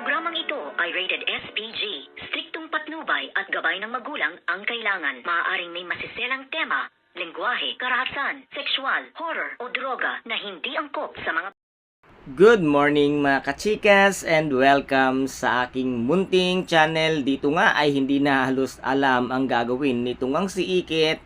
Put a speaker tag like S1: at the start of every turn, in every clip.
S1: Programang ito ay rated SPG. Striktong patnubay at gabay ng magulang ang kailangan. Maaaring may masiselang tema, lengguwahe, karahasan, sexual, horror o droga na hindi angkop sa mga
S2: Good morning mga kachikas and welcome sa aking munting channel. Dito nga ay hindi na halos alam ang gagawin nitong ang si Ikit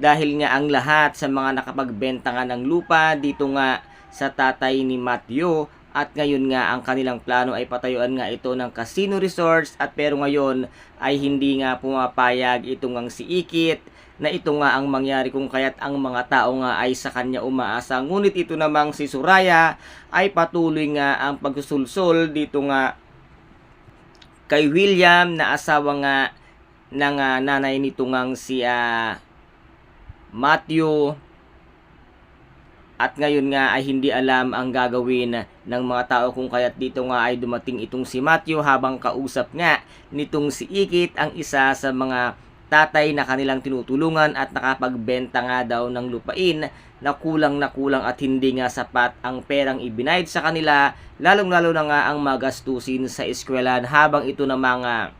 S2: dahil nga ang lahat sa mga nakapagbenta nga ng lupa dito nga sa tatay ni Matthew at ngayon nga ang kanilang plano ay patayuan nga ito ng casino resorts at pero ngayon ay hindi nga pumapayag itong ang si Ikit na ito nga ang mangyari kung kaya't ang mga tao nga ay sa kanya umaasa. Ngunit ito namang si Suraya ay patuloy nga ang pagsusulsol dito nga kay William na asawa nga ng ah, nanay nito ngang si ah, Matthew at ngayon nga ay hindi alam ang gagawin ng mga tao kung kaya't dito nga ay dumating itong si Matthew habang kausap nga nitong si Ikit ang isa sa mga tatay na kanilang tinutulungan at nakapagbenta nga daw ng lupain na kulang na kulang at hindi nga sapat ang perang ibinayad sa kanila lalong lalo na nga ang magastusin sa eskwelahan habang ito na mga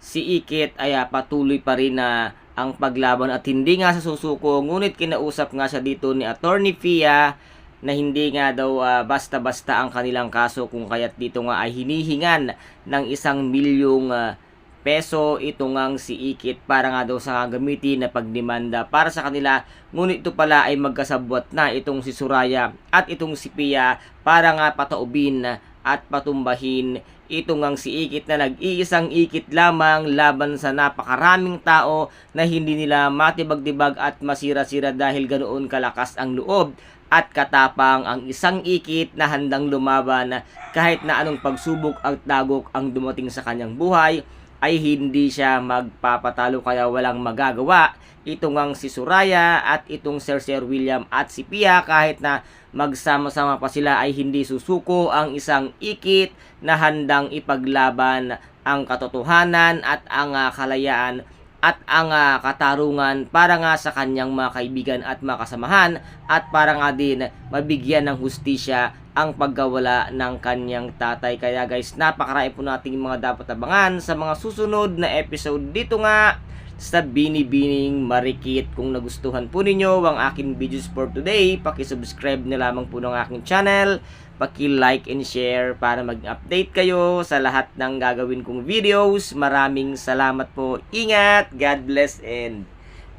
S2: si Ikit ay ah, patuloy pa rin na ang paglaban at hindi nga sa susuko ngunit kinausap nga siya dito ni Attorney Fia na hindi nga daw ah, basta-basta ang kanilang kaso kung kaya't dito nga ay hinihingan ng isang milyong ah, peso. Ito ngang si Ikit para nga daw sa gagamitin na pagdemanda para sa kanila. Ngunit ito pala ay magkasabwat na itong si Suraya at itong si Pia para nga pataubin at patumbahin. Ito ngang si Ikit na nag-iisang Ikit lamang laban sa napakaraming tao na hindi nila matibag-dibag at masira-sira dahil ganoon kalakas ang loob at katapang ang isang ikit na handang lumaban kahit na anong pagsubok at dagok ang dumating sa kanyang buhay ay hindi siya magpapatalo kaya walang magagawa. Ito ngang si Suraya at itong Sir Sir William at si Pia kahit na magsama-sama pa sila ay hindi susuko ang isang ikit na handang ipaglaban ang katotohanan at ang ah, kalayaan at ang ah, katarungan para nga sa kanyang mga kaibigan at mga kasamahan at para nga din mabigyan ng hustisya ang pagkawala ng kanyang tatay. Kaya guys, napakarami po nating mga dapat abangan sa mga susunod na episode dito nga sa Binibining Marikit. Kung nagustuhan po ninyo ang aking videos for today, pakisubscribe na lamang po ng aking channel, paki-like and share para mag-update kayo sa lahat ng gagawin kong videos. Maraming salamat po. Ingat, God bless and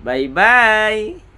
S2: bye-bye!